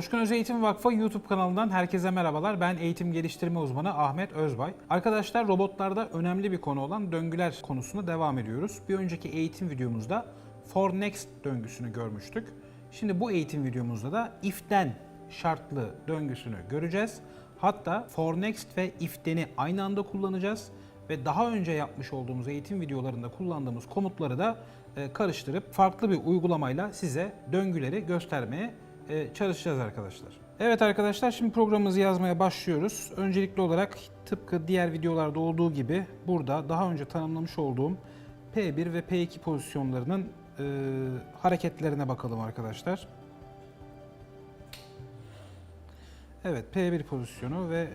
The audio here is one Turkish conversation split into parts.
Coşkun Öz Eğitim Vakfı YouTube kanalından herkese merhabalar. Ben eğitim geliştirme uzmanı Ahmet Özbay. Arkadaşlar robotlarda önemli bir konu olan döngüler konusuna devam ediyoruz. Bir önceki eğitim videomuzda for next döngüsünü görmüştük. Şimdi bu eğitim videomuzda da if'ten şartlı döngüsünü göreceğiz. Hatta for next ve if'teni aynı anda kullanacağız ve daha önce yapmış olduğumuz eğitim videolarında kullandığımız komutları da e, karıştırıp farklı bir uygulamayla size döngüleri göstermeye çalışacağız arkadaşlar. Evet arkadaşlar şimdi programımızı yazmaya başlıyoruz. Öncelikli olarak tıpkı diğer videolarda olduğu gibi burada daha önce tanımlamış olduğum P1 ve P2 pozisyonlarının e, hareketlerine bakalım arkadaşlar. Evet P1 pozisyonu ve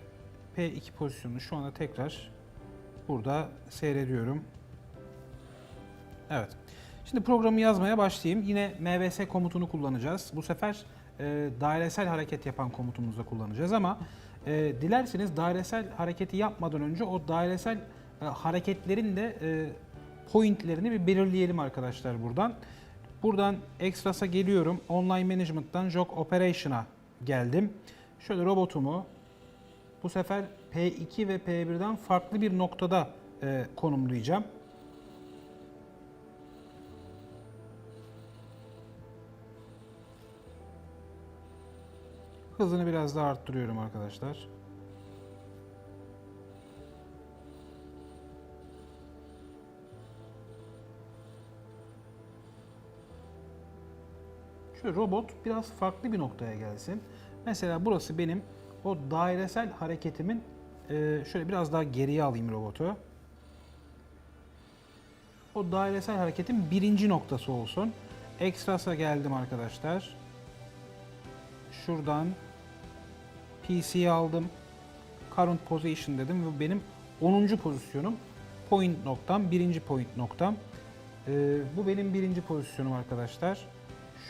P2 pozisyonunu şu anda tekrar burada seyrediyorum. Evet. Şimdi programı yazmaya başlayayım. Yine MVS komutunu kullanacağız. Bu sefer e, dairesel hareket yapan komutumuzda kullanacağız ama e, dilerseniz dairesel hareketi yapmadan önce o dairesel e, hareketlerin de e, pointlerini bir belirleyelim arkadaşlar buradan. Buradan Extras'a geliyorum. Online Management'tan Jog Operation'a geldim. Şöyle robotumu bu sefer P2 ve P1'den farklı bir noktada e, konumlayacağım. Hızını biraz daha arttırıyorum arkadaşlar. Şöyle robot biraz farklı bir noktaya gelsin. Mesela burası benim o dairesel hareketimin e, şöyle biraz daha geriye alayım robotu. O dairesel hareketin birinci noktası olsun. Extras'a geldim arkadaşlar. Şuradan PC'yi aldım. Current Position dedim ve benim 10. pozisyonum. Point noktam, birinci point noktam. Ee, bu benim birinci pozisyonum arkadaşlar.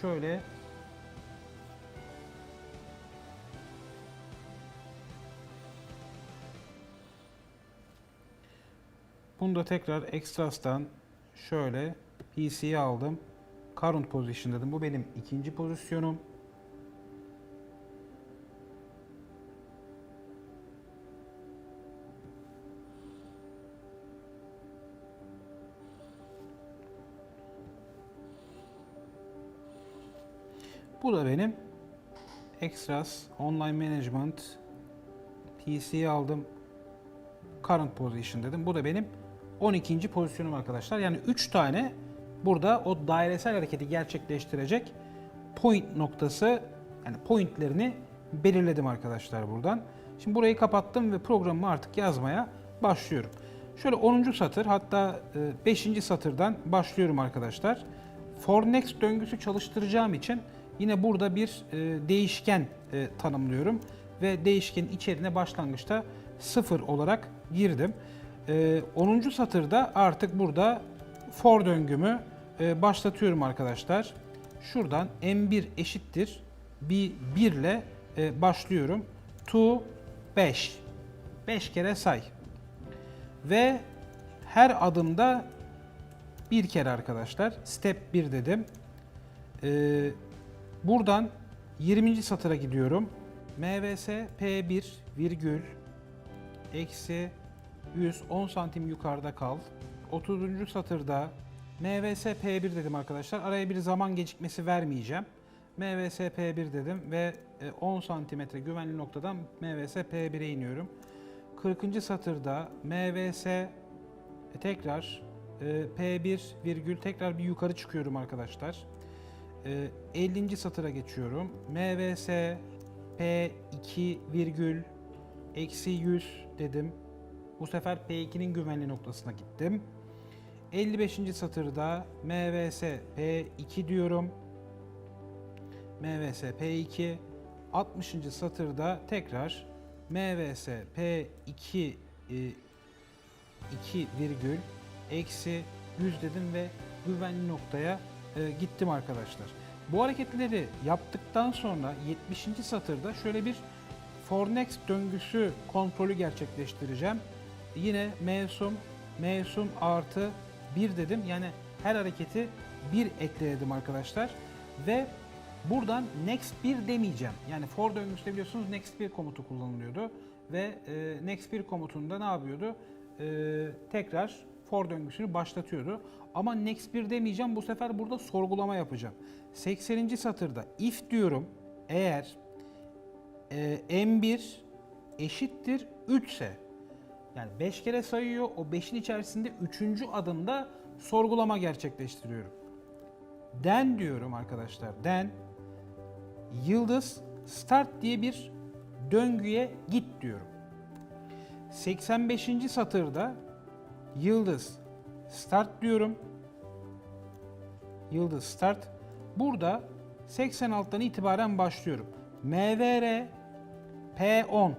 Şöyle Bunu da tekrar Extras'tan şöyle PC'yi aldım. Current Position dedim. Bu benim ikinci pozisyonum. Bu da benim Extras, Online Management, PC'yi aldım. Current Position dedim. Bu da benim 12. pozisyonum arkadaşlar. Yani 3 tane burada o dairesel hareketi gerçekleştirecek point noktası yani pointlerini belirledim arkadaşlar buradan. Şimdi burayı kapattım ve programımı artık yazmaya başlıyorum. Şöyle 10. satır hatta 5. satırdan başlıyorum arkadaşlar. For next döngüsü çalıştıracağım için yine burada bir e, değişken e, tanımlıyorum ve değişkenin içeriğine başlangıçta 0 olarak girdim. E, 10. satırda artık burada for döngümü e, başlatıyorum arkadaşlar. Şuradan m1 eşittir bir 1 ile e, başlıyorum. To 5. 5 kere say. Ve her adımda bir kere arkadaşlar. Step 1 dedim. Ee, buradan 20. satıra gidiyorum. MVS P1 virgül eksi 110 santim yukarıda kal. 30. satırda MVS P1 dedim arkadaşlar. Araya bir zaman gecikmesi vermeyeceğim. MVS P1 dedim ve e, 10 santimetre güvenli noktadan MVS P1'e iniyorum. 40. satırda MVS e, tekrar e, P1 virgül tekrar bir yukarı çıkıyorum arkadaşlar. E, 50. satıra geçiyorum. MVS P2 virgül eksi 100 dedim. Bu sefer P2'nin güvenli noktasına gittim. 55. satırda MVS P2 diyorum. MVS P2 60. satırda tekrar MVS P2 e, 2 virgül eksi 100 dedim ve güvenli noktaya e, gittim arkadaşlar. Bu hareketleri yaptıktan sonra 70. satırda şöyle bir for next döngüsü kontrolü gerçekleştireceğim. Yine mevsum, mevsum artı 1 dedim. Yani her hareketi 1 ekledim arkadaşlar. Ve Buradan next 1 demeyeceğim. Yani for döngüsünde biliyorsunuz next 1 komutu kullanılıyordu. Ve e, next 1 komutunda ne yapıyordu? E, tekrar for döngüsünü başlatıyordu. Ama next 1 demeyeceğim. Bu sefer burada sorgulama yapacağım. 80. satırda if diyorum. Eğer e, m1 eşittir 3 ise yani 5 kere sayıyor. O 5'in içerisinde 3. adımda sorgulama gerçekleştiriyorum. Den diyorum arkadaşlar. Den yıldız start diye bir döngüye git diyorum. 85. satırda yıldız start diyorum. Yıldız start. Burada 86'dan itibaren başlıyorum. MVR P10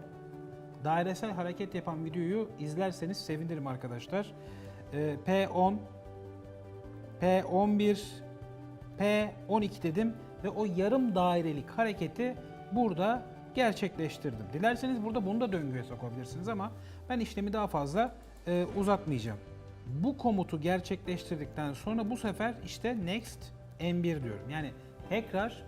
dairesel hareket yapan videoyu izlerseniz sevinirim arkadaşlar. Ee, P10 P11 P12 dedim ve o yarım dairelik hareketi burada gerçekleştirdim. Dilerseniz burada bunu da döngüye sokabilirsiniz ama ben işlemi daha fazla e, uzatmayacağım. Bu komutu gerçekleştirdikten sonra bu sefer işte next M1 diyorum. Yani tekrar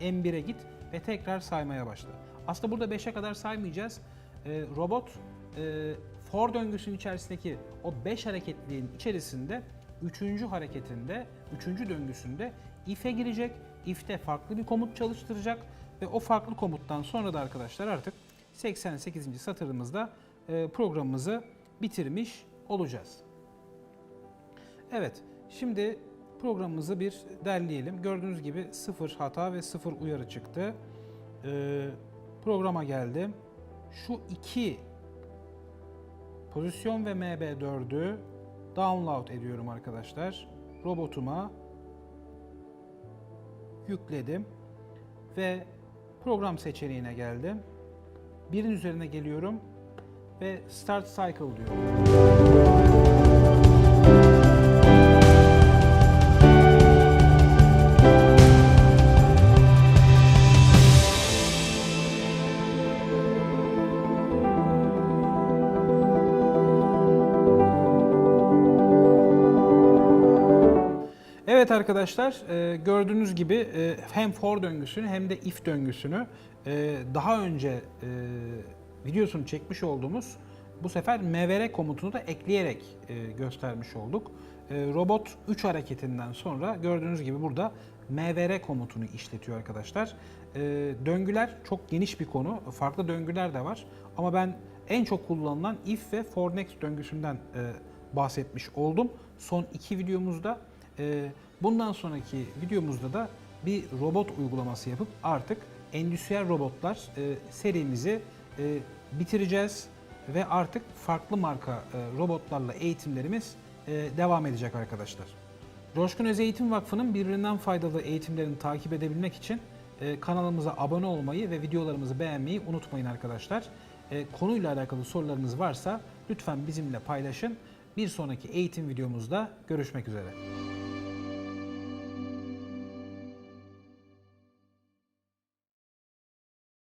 M1'e git ve tekrar saymaya başla. Aslında burada 5'e kadar saymayacağız. E, robot e, for döngüsünün içerisindeki o 5 hareketliğin içerisinde 3. hareketinde, 3. döngüsünde if'e girecek. If'te farklı bir komut çalıştıracak ve o farklı komuttan sonra da arkadaşlar artık 88. satırımızda e, programımızı bitirmiş olacağız. Evet, şimdi programımızı bir derleyelim. Gördüğünüz gibi sıfır hata ve sıfır uyarı çıktı. Ee, programa geldim. Şu iki pozisyon ve MB4'ü download ediyorum arkadaşlar. Robotuma yükledim ve program seçeneğine geldim. Birin üzerine geliyorum ve start cycle diyorum. Evet arkadaşlar e, gördüğünüz gibi e, hem for döngüsünü hem de if döngüsünü e, daha önce videosunu çekmiş olduğumuz bu sefer mvr komutunu da ekleyerek e, göstermiş olduk. E, robot 3 hareketinden sonra gördüğünüz gibi burada mvr komutunu işletiyor arkadaşlar. E, döngüler çok geniş bir konu. Farklı döngüler de var. Ama ben en çok kullanılan if ve for next döngüsünden e, bahsetmiş oldum. Son iki videomuzda ee, Bundan sonraki videomuzda da bir robot uygulaması yapıp artık endüstriyel robotlar e, serimizi e, bitireceğiz ve artık farklı marka e, robotlarla eğitimlerimiz e, devam edecek arkadaşlar. Coşkun Öz Eğitim Vakfı'nın birbirinden faydalı eğitimlerini takip edebilmek için e, kanalımıza abone olmayı ve videolarımızı beğenmeyi unutmayın arkadaşlar. E, konuyla alakalı sorularınız varsa lütfen bizimle paylaşın. Bir sonraki eğitim videomuzda görüşmek üzere.